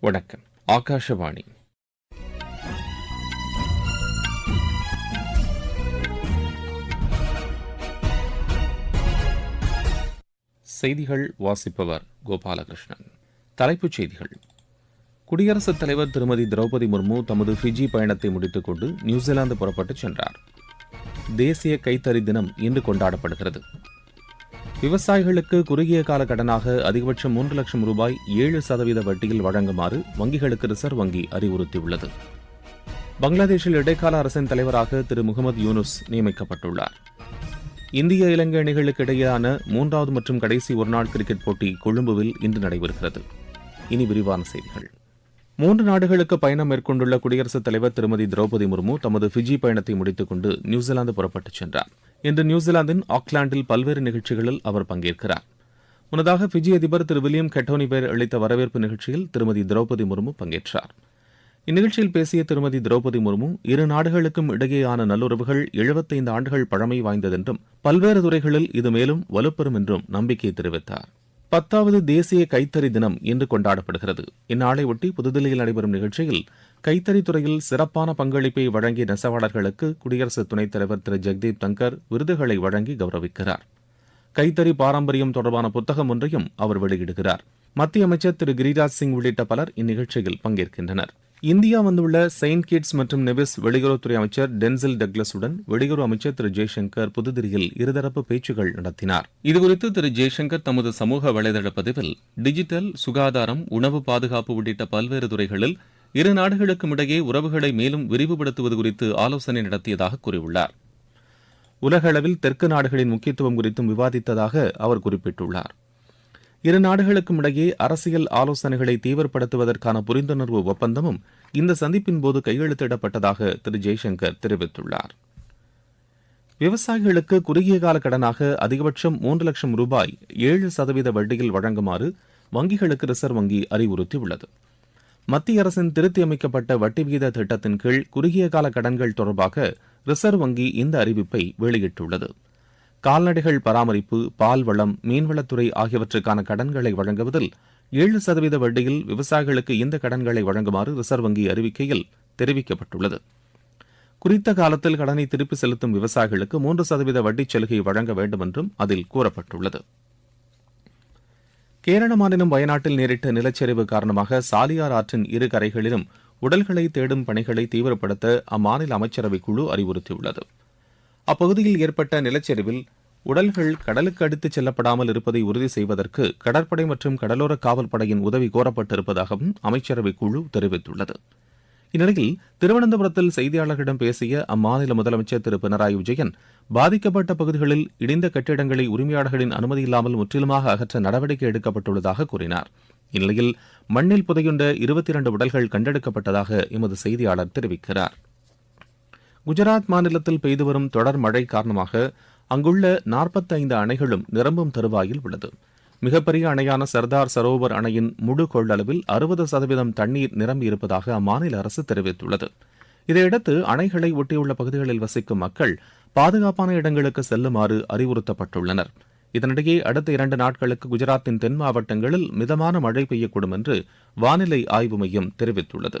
வணக்கம். ஆகாஷவாணி. செய்திகள் வாசிப்பவர் கோபாலகிருஷ்ணன். தலைப்புச் செய்திகள். குடியரசுத் தலைவர் திருமதி திரௌபதி முர்மு தமது ஃபிஜி பயணத்தை முடித்துக் கொண்டு நியூசிலாந்து புறப்பட்டுச் சென்றார். தேசிய கைத்தறி தினம் இன்று கொண்டாடப்படுகிறது. விவசாயிகளுக்கு குறுகிய கால கடனாக அதிகபட்சம் மூன்று லட்சம் ரூபாய் ஏழு சதவீத வட்டியில் வழங்குமாறு வங்கிகளுக்கு ரிசர்வ் வங்கி அறிவுறுத்தியுள்ளது. பங்களாதேஷில் இடைக்கால அரசின் தலைவராக திரு முகமது யூனுஸ் நியமிக்கப்பட்டுள்ளார். இந்திய இலங்கை அணிகளுக்கு இடையேயான மூன்றாவது மற்றும் கடைசி ஒருநாள் கிரிக்கெட் போட்டி கொழும்புவில் இன்று நடைபெறுகிறது. இனி விரிவான செய்திகள். மூன்று நாடுகளுக்கு பயணம் மேற்கொண்டுள்ள குடியரசுத் தலைவர் திருமதி திரௌபதி முர்மு தமது ஃபிஜி பயணத்தை முடித்துக் கொண்டு நியூசிலாந்து புறப்பட்டுச் சென்றார். இன்று நியூசிலாந்தின் ஆக்லாந்தில் பல்வேறு நிகழ்ச்சிகளில் அவர் பங்கேற்கிறார். முன்னதாக பிஜி அதிபர் திரு வில்லியம் கெட்டோனி பேர் அளித்த வரவேற்பு நிகழ்ச்சியில் திருமதி திரௌபதி முர்மு பங்கேற்றார். இந்நிகழ்ச்சியில் பேசிய திருமதி திரௌபதி முர்மு இரு நாடுகளுக்கும் இடையேயான நல்லுறவுகள் எழுபத்தைந்து ஆண்டுகள் பழமை வாய்ந்ததென்றும் பல்வேறு துறைகளில் இது மேலும் வலுப்பெறும் என்றும் நம்பிக்கை தெரிவித்தார். பத்தாவது தேசிய கைத்தறி தினம் இன்று கொண்டாடப்படுகிறது. இந்நாளையொட்டி புதுதில்லியில் நடைபெறும் நிகழ்ச்சியில் கைத்தறி துறையில் சிறப்பான பங்களிப்பை வழங்கிய நெசவாளர்களுக்கு குடியரசு துணைத் தலைவர் திரு. ஜெக்தீப் தங்கர் விருதுகளை வழங்கி கௌரவிக்கிறார். கைத்தறி பாரம்பரியம் தொடர்பான புத்தகம் ஒன்றையும் அவர் வெளியிடுகிறார். மத்திய அமைச்சர் திரு. கிரிராஜ் சிங் உள்ளிட்ட பலர் இந்நிகழ்ச்சியில் பங்கேற்கின்றனர். இந்தியா வந்துள்ள செயின்ட் கிட்ஸ் மற்றும் நெவிஸ் வெளியுறவுத்துறை அமைச்சர் டென்சில் டக்லஸுடன் வெளியுறவு அமைச்சர் திரு ஜெய்சங்கர் புதுதில்லியில் இருதரப்பு பேச்சுகள் நடத்தினார். இதுகுறித்து திரு ஜெய்சங்கர் தமது சமூக வலைதள பதிவில் டிஜிட்டல் சுகாதாரம் உணவு பாதுகாப்பு உள்ளிட்ட பல்வேறு துறைகளில் இரு நாடுகளுக்கும் இடையே உறவுகளை மேலும் விரிவுபடுத்துவது குறித்து ஆலோசனை நடத்தியதாக கூறியுள்ளார். உலகளவில் தெற்கு நாடுகளின் முக்கியத்துவம் குறித்தும் விவாதித்ததாக அவர் குறிப்பிட்டுள்ளார். இரு நாடுகளுக்கும் இடையே அரசியல் ஆலோசனைகளை தீவிரப்படுத்துவதற்கான புரிந்துணர்வு ஒப்பந்தமும் இந்த சந்திப்பின் போது கையெழுத்திடப்பட்டதாக திரு ஜெய்சங்கர் தெரிவித்துள்ளார். விவசாயிகளுக்கு குறுகிய கால கடனாக அதிகபட்சம் மூன்று லட்சம் ரூபாய் ஏழு சதவீத வட்டியில் வழங்குமாறு வங்கிகளுக்கு ரிசர்வ் வங்கி அறிவுறுத்தியுள்ளது. மத்திய அரசின் திருத்தி அமைக்கப்பட்ட வட்டி விகித திட்டத்தின் கீழ் குறுகிய கால கடன்கள் தொடர்பாக ரிசர்வ் வங்கி இந்த அறிவிப்பை வெளியிட்டுள்ளது. கால்நடைகள் பராமரிப்பு பால்வளம் மீன்வளத்துறை ஆகியவற்றுக்கான கடன்களை வழங்குவதில் ஏழு சதவீத வட்டியில் விவசாயிகளுக்கு இந்த கடன்களை வழங்குமாறு ரிசர்வ் வங்கி அறிவிக்கையில் தெரிவிக்கப்பட்டுள்ளது. குறித்த காலத்தில் கடனை திருப்பி செலுத்தும் விவசாயிகளுக்கு மூன்று சதவீத வட்டிச் சலுகை வழங்க வேண்டும் என்றும் அதில் கூறப்பட்டுள்ளது. கேரள மாநிலம் வயநாட்டில் நேரிட்ட நிலச்சரிவு காரணமாக சாலியார் ஆற்றின் இரு கரைகளிலும் உடல்களை தேடும் பணிகளை தீவிரப்படுத்த அம்மாநில அமைச்சரவைக் குழு அறிவுறுத்தியுள்ளது. அப்பகுதியில் ஏற்பட்ட நிலச்சரிவில் உடல்கள் கடலுக்கு அடித்துச் செல்லப்படாமல் இருப்பதை உறுதி செய்வதற்கு கடற்படை மற்றும் கடலோர காவல் படையின் உதவி கோரப்பட்டிருப்பதாகவும் அமைச்சரவைக் குழு தெரிவித்துள்ளது. இந்நிலையில் திருவனந்தபுரத்தில் செய்தியாளர்களிடம் பேசிய அம்மாநில முதலமைச்சர் திரு பினராயி விஜயன் பாதிக்கப்பட்ட பகுதிகளில் இடிந்த கட்டிடங்களை உரிமையாளர்களின் அனுமதி இல்லாமல் முற்றிலுமாக அகற்ற நடவடிக்கை எடுக்கப்பட்டுள்ளதாக கூறினார். இந்நிலையில் மண்ணில் புதையுண்ட இருபத்தி இரண்டு உடல்கள் கண்டெடுக்கப்பட்டதாக எமது செய்தியாளர் தெரிவிக்கிறார். குஜராத் மாநிலத்தில் பெய்து வரும் தொடர் மழை காரணமாக அங்குள்ள நாற்பத்தைந்து அணைகளும் நிரம்பும் தருவாயில் உள்ளது. மிகப்பெரிய அணையான சர்தார் சரோவர் அணையின் முழு கொள்ளளவில் அறுபது சதவீதம் தண்ணீர் நிரம்பியிருப்பதாக அம்மாநில அரசு தெரிவித்துள்ளது. இதையடுத்து அணைகளை ஒட்டியுள்ள பகுதிகளில் வசிக்கும் மக்கள் பாதுகாப்பான இடங்களுக்கு செல்லுமாறு அறிவுறுத்தப்பட்டுள்ளனர். இதனிடையே அடுத்த இரண்டு நாட்களுக்கு குஜராத்தின் தென் மாவட்டங்களில் மிதமான மழை பெய்யக்கூடும் என்று வானிலை ஆய்வு மையம் தெரிவித்துள்ளது.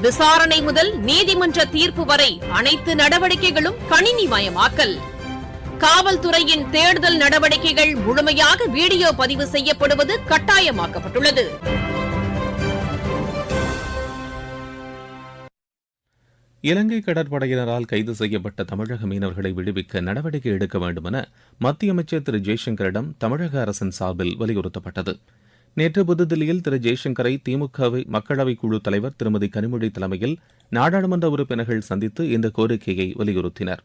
விசாரணை முதல் நீதிமன்ற தீர்ப்பு வரை அனைத்து நடவடிக்கைகளும் கணினிமயமாக்கல். காவல்துறையின் தேடுதல் நடவடிக்கைகள் முழுமையாக வீடியோ பதிவு செய்யப்படுவது கட்டாயமாக்கப்பட்டுள்ளது. இலங்கை கடற்படையினரால் கைது செய்யப்பட்ட தமிழக மீனவர்களை விடுவிக்க நடவடிக்கை எடுக்க வேண்டுமென மத்திய அமைச்சர் திரு ஜெய்சங்கரிடம் தமிழக அரசின் சார்பில் வலியுறுத்தப்பட்டது. நேற்று புதுதில்லியில் திரு ஜெய்சங்கரை திமுகவை மக்களவைக் குழு தலைவர் திருமதி கனிமொழி தலைமையில் நாடாளுமன்ற உறுப்பினர்கள் சந்தித்து இந்த கோரிக்கையை வலியுறுத்தினர்.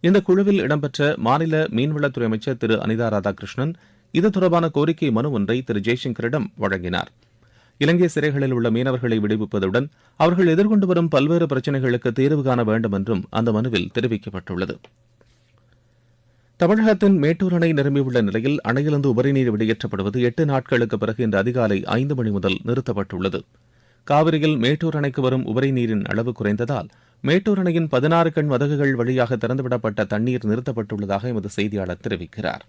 இந்த குழுவில் இடம்பெற்ற மாநில மீன்வளத்துறை அமைச்சர் திரு அனிதா ராதாகிருஷ்ணன் இது தொடர்பான கோரிக்கை மனு ஒன்றை திரு ஜெய்சங்கரிடம் வழங்கினார். இலங்கை சிறைகளில் உள்ள மீனவர்களை விடுவிப்பதுடன் அவர்கள் எதிர்கொண்டு வரும் பல்வேறு பிரச்சினைகளுக்கு தீர்வு காண வேண்டும் என்றும் அந்த மனுவில் தெரிவிக்கப்பட்டுள்ளது. தமிழகத்தின் மேட்டூர் அணை நிரம்பியுள்ள நிலையில் அணையிலிருந்து உபரிநீர் வெளியேற்றப்படுவது எட்டு நாட்களுக்கு பிறகு இன்று அதிகாலை ஐந்து மணி முதல் நிறுத்தப்பட்டுள்ளது. காவிரியில் மேட்டூர் அணைக்கு வரும் உபரிநீரின் அளவு குறைந்ததால் மேட்டூர் அணையின் பதினாறு கண் மதகுகள் வழியாக திறந்துவிடப்பட்ட தண்ணீர் நிறுத்தப்பட்டுள்ளதாக எமது செய்தியாளர் தெரிவிக்கிறார்.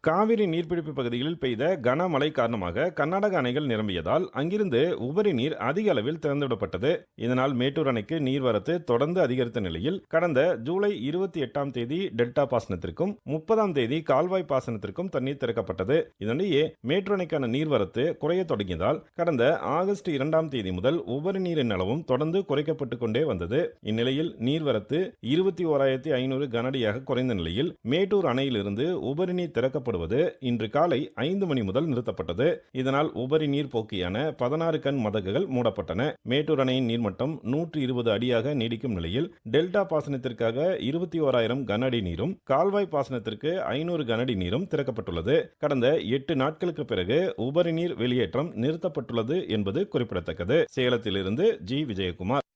காவிரி நீர்பிடிப்பு பகுதிகளில் பெய்த கனமழை காரணமாக கர்நாடக அணைகள் நிரம்பியதால் அங்கிருந்து உபரி நீர் அதிக அளவில் திறந்துவிடப்பட்டது. இதனால் மேட்டூர் அணைக்கு நீர்வரத்து தொடர்ந்து அதிகரித்த நிலையில் கடந்த ஜூலை இருபத்தி எட்டாம் தேதி டெல்டா பாசனத்திற்கும் முப்பதாம் தேதி கால்வாய் பாசனத்திற்கும் தண்ணீர் திறக்கப்பட்டது. இதனிடையே மேட்டூர் அணைக்கான நீர்வரத்து குறைய தொடங்கியதால் கடந்த ஆகஸ்ட் இரண்டாம் தேதி முதல் உபரி நீரின் அளவும் தொடர்ந்து குறைக்கப்பட்டுக் கொண்டே வந்தது. இந்நிலையில் நீர்வரத்து இருபத்தி ஓராயிரத்தி ஐநூறு கனடியாக குறைந்த நிலையில் மேட்டூர் அணையிலிருந்து உபரி நீர் திறக்கப்படும் செயல்படுவது இன்று காலை ஐந்து மணி முதல் நிறுத்தப்பட்டது. இதனால் உபரி நீர் போக்கியான பதினாறு கண் மதகுகள் மூடப்பட்டன. மேட்டூர் அணையின் நீர்மட்டம் நூற்றி இருபது அடியாக நீடிக்கும் நிலையில் டெல்டா பாசனத்திற்காக இருபத்தி ஓராயிரம் கனஅடி நீரும் கால்வாய் பாசனத்திற்கு ஐநூறு கனஅடி நீரும் திறக்கப்பட்டுள்ளது. கடந்த எட்டு நாட்களுக்கு பிறகு உபரி நீர் வெளியேற்றம் நிறுத்தப்பட்டுள்ளது என்பது குறிப்பிடத்தக்கது. சேலத்திலிருந்து ஜி. விஜயகுமார்.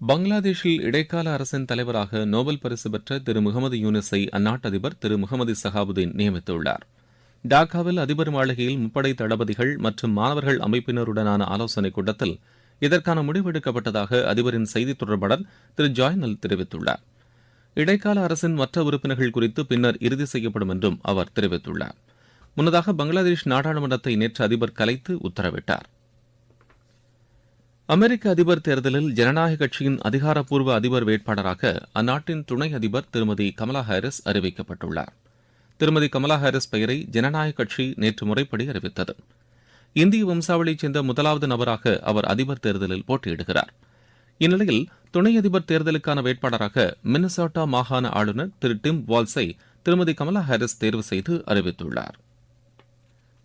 பங்களாதேஷில் இடைக்கால அரசின் தலைவராக நோபல் பரிசு பெற்ற திரு முகமது யூனிஸை அந்நாட்டு அதிபர் திரு முகமது சஹாபுதீன் நியமித்துள்ளார். டாக்காவில் அதிபர் மாளிகையில் முப்படை தளபதிகள் மற்றும் மாணவர்கள் அமைப்பினருடனான ஆலோசனைக் கூட்டத்தில் இதற்கான முடிவெடுக்கப்பட்டதாக அதிபரின் செய்தித் தொடர்பாளர் திரு ஜாய்னல் தெரிவித்துள்ளார். இடைக்கால அரசின் மற்ற உறுப்பினர்கள் குறித்து பின்னர் இறுதி செய்யப்படும் என்றும் அவர் தெரிவித்துள்ளார். முன்னதாக பங்களாதேஷ் நாடாளுமன்றத்தை நேற்று அதிபர் கலைத்து உத்தரவிட்டார். அமெரிக்க அதிபர் தேர்தலில் ஜனநாயக கட்சியின் அதிகாரப்பூர்வ அதிபர் வேட்பாளராக அந்நாட்டின் துணை அதிபர் திருமதி கமலா ஹாரிஸ் அறிவிக்கப்பட்டுள்ளார். திருமதி கமலா ஹாரிஸ் பெயரை ஜனநாயக கட்சி நேற்று முறைப்படி அறிவித்தது. இந்திய வம்சாவளியைச் சேர்ந்த முதலாவது நபராக அவர் அதிபர் தேர்தலில் போட்டியிடுகிறார். இந்நிலையில் துணை அதிபர் தேர்தலுக்கான வேட்பாளராக மின்னசோட்டா மாகாண ஆளுநர் திரு டிம் வால்ஸை திருமதி கமலா ஹாரிஸ் தேர்வு செய்து அறிவித்துள்ளார்.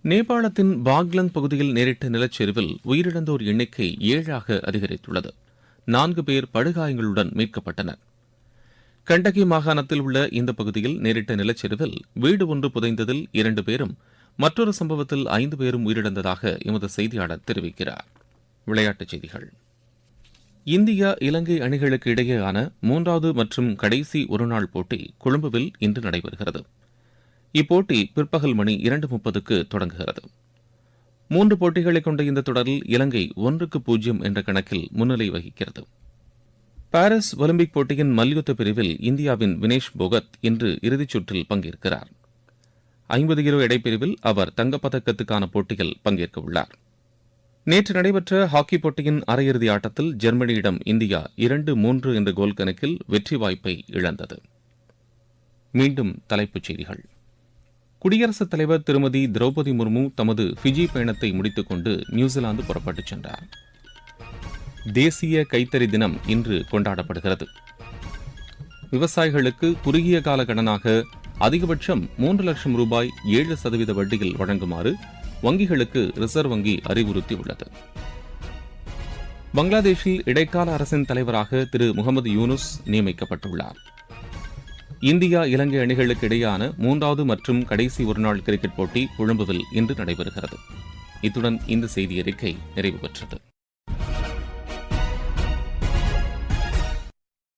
நேபாளத்தின் பாக்லங் பகுதியில் நேரிட்ட நிலச்சரிவில் உயிரிழந்தோர் எண்ணிக்கை ஏழாக அதிகரித்துள்ளது. நான்கு பேர் படுகாயங்களுடன் மீட்கப்பட்டனர். கண்டகி மாகாணத்தில் உள்ள இந்த பகுதியில் நேரிட்ட நிலச்சரிவில் வீடு ஒன்று புதைந்ததில் இரண்டு பேரும் மற்றொரு சம்பவத்தில் ஐந்து பேரும் உயிரிழந்ததாக எமது செய்தியாளர் தெரிவிக்கிறார். விளையாட்டுச் செய்திகள். இந்தியா இலங்கை அணிகளுக்கு இடையேயான மூன்றாவது மற்றும் கடைசி ஒருநாள் போட்டி கொழும்புவில் இன்று நடைபெறுகிறது. இப்போட்டி பிற்பகல் மணி இரண்டு முப்பதுக்கு தொடங்குகிறது. மூன்று போட்டிகளை கொண்ட இந்த தொடரில் இலங்கை ஒன்றுக்கு பூஜ்ஜியம் என்ற கணக்கில் முன்னிலை வகிக்கிறது. பாரிஸ் ஒலிம்பிக் போட்டியின் மல்யுத்த பிரிவில் இந்தியாவின் வினேஷ் போகத் இன்று இறுதிச் சுற்றில் பங்கேற்கிறார். ஐம்பது கிலோ எடைப்பிரிவில் அவர் தங்கப்பதக்கத்துக்கான போட்டியில் பங்கேற்க உள்ளார். நேற்று நடைபெற்ற ஹாக்கி போட்டியின் அரையிறுதி ஆட்டத்தில் ஜெர்மனியிடம் இந்தியா இரண்டு மூன்று என்ற கோல் கணக்கில் வெற்றி வாய்ப்பை இழந்தது. மீண்டும் தலைப்புச் செய்திகள். குடியரசுத் தலைவர் திருமதி திரௌபதி முர்மு தமது ஃபிஜி பயணத்தை முடித்துக் கொண்டு நியூசிலாந்து புறப்பட்டுச் சென்றார். தேசிய கைத்தறி தினம் இன்று கொண்டாடப்படுகிறது. விவசாயிகளுக்கு குறுகிய கால கடனாக அதிகபட்சம் மூன்று லட்சம் ரூபாய் ஏழு சதவீத வட்டியில் வழங்குமாறு வங்கிகளுக்கு ரிசர்வ் வங்கி அறிவுறுத்தியுள்ளது. பங்களாதேஷில் இடைக்கால அரசின் தலைவராக திரு முகமது யூனுஸ் நியமிக்கப்பட்டுள்ளார். இந்தியா இலங்கை அணிகளுக்கு இடையேயான மூன்றாவது மற்றும் கடைசி ஒருநாள் கிரிக்கெட் போட்டி கொழும்புவில் இன்று நடைபெறுகிறது. இத்துடன் இந்த செய்தி அறிக்கை நிறைவு பெற்றது.